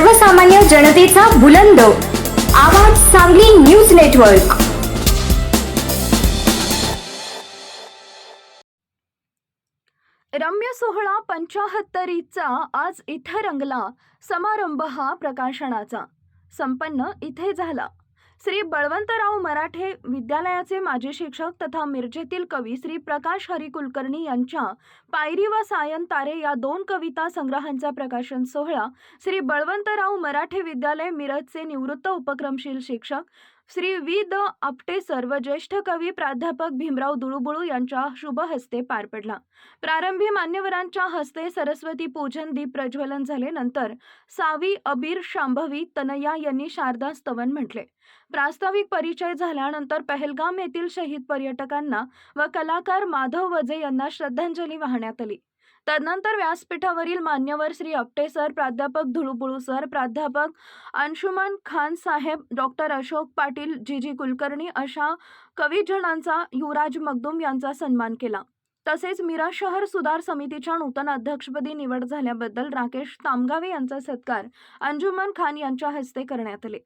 सर्वसामान्य जनतेचा बुलंद. आवाज सांगली न्यूज नेटवर्क. रम्य सोहळा पंचाहत्तरीचा आज इथं रंगला. समारंभ हा प्रकाशनाचा. संपन्न इथे झाला. श्री बळवंतराव मराठे विद्यालयाचे माजी शिक्षक तथा मिरजेतील कवी श्री प्रकाश हरी कुलकर्णी यांच्या पायरी व सायन तारे या दोन कविता संग्रहांचा प्रकाशन सोहळा श्री बळवंतराव मराठे विद्यालय मिरजचे निवृत्त उपक्रमशील शिक्षक श्री वि द. आपटे सर व ज्येष्ठ कवी प्राध्यापक भीमराव दुळुबुळू यांच्या शुभ हस्ते पार पडला. प्रारंभी मान्यवरांच्या हस्ते सरस्वती पूजन दीप प्रज्वलन झाले नंतर सावी अबीर शांभवी तनया यांनी शारदा स्तवन म्हटले. प्रास्ताविक परिचय झाल्यानंतर पहलगाम येथील शहीद पर्यटकांना व कलाकार माधव वजे यांना श्रद्धांजली वाहण्यात आली. तदनंतर व्यासपीठावरील मान्यवर श्री आपटे सर प्राध्यापक धुळुपुळू सर प्राध्यापक अंशुमान खान साहेब doctor Ashok Patil G G Kulkarni अशा कवीजनांचा युवराज मगदूम यांचा सन्मान केला. तसेच मिरा शहर सुधार समितीच्या नूतन अध्यक्षपदी निवड झाल्याबद्दल राकेश तामगावे यांचा सत्कार अंजुमन खान यांच्या हस्ते करण्यात आले.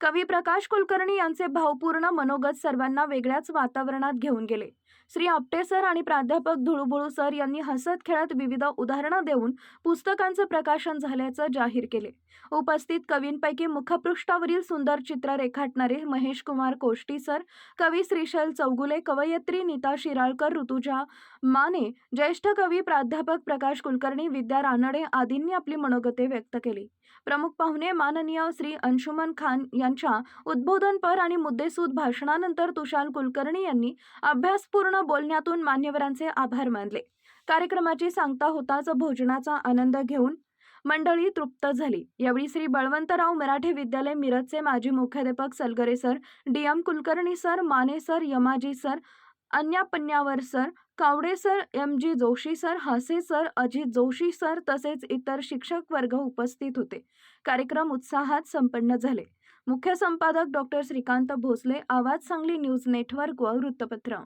कवी प्रकाश कुलकर्णी यांचे भावपूर्ण मनोगत सर्वांना वेगळ्याच वातावरणात घेऊन गेले. श्री आपटे सर आणि प्राध्यापक धुळुबुळू सर यांनी हसत खेळत विविध उदाहरणं देऊन पुस्तकांचं प्रकाशन झाल्याचं जाहीर केले. उपस्थित कवींपैकी मुखपृष्ठावरील सुंदर चित्र रेखाटणारे महेश कुमार कोष्टी सर कवी श्रीशैल चौगुले कवयित्री नीता शिराळकर ऋतुजा माने ज्येष्ठ कवी प्राध्यापक प्रकाश कुलकर्णी विद्या रानडे आदींनी आपली मनोगते व्यक्त केली. प्रमुख पाहुणे माननीय श्री अंशुमन खान यांच्या उद्बोधनपर आणि मुद्देसूद भाषणानंतर तुषार कुलकर्णी यांनी अभ्यासपूर्ण बोलण्यातून मान्यवरांचे आभार मानले. कार्यक्रमाची सांगता होताच भोजनाचा आनंद घेऊन मंडळी तृप्त झाली. यावेळी श्री बळवंतराव मराठे विद्यालय मिरजचे माजी मुख्याध्यापक Salgare sir D M Kulkarni sir Mane sir Yamaji sir अन्या पन्यावर sir Kawade sir M G Joshi sir Hase sir Ajit Joshi sir तसेच इतर शिक्षक वर्ग उपस्थित होते. कार्यक्रम उत्साहात संपन्न झाले. मुख्य संपादक डॉक्टर श्रीकांत भोसले आवाज सांगली न्यूज नेटवर्क व वृत्तपत्र.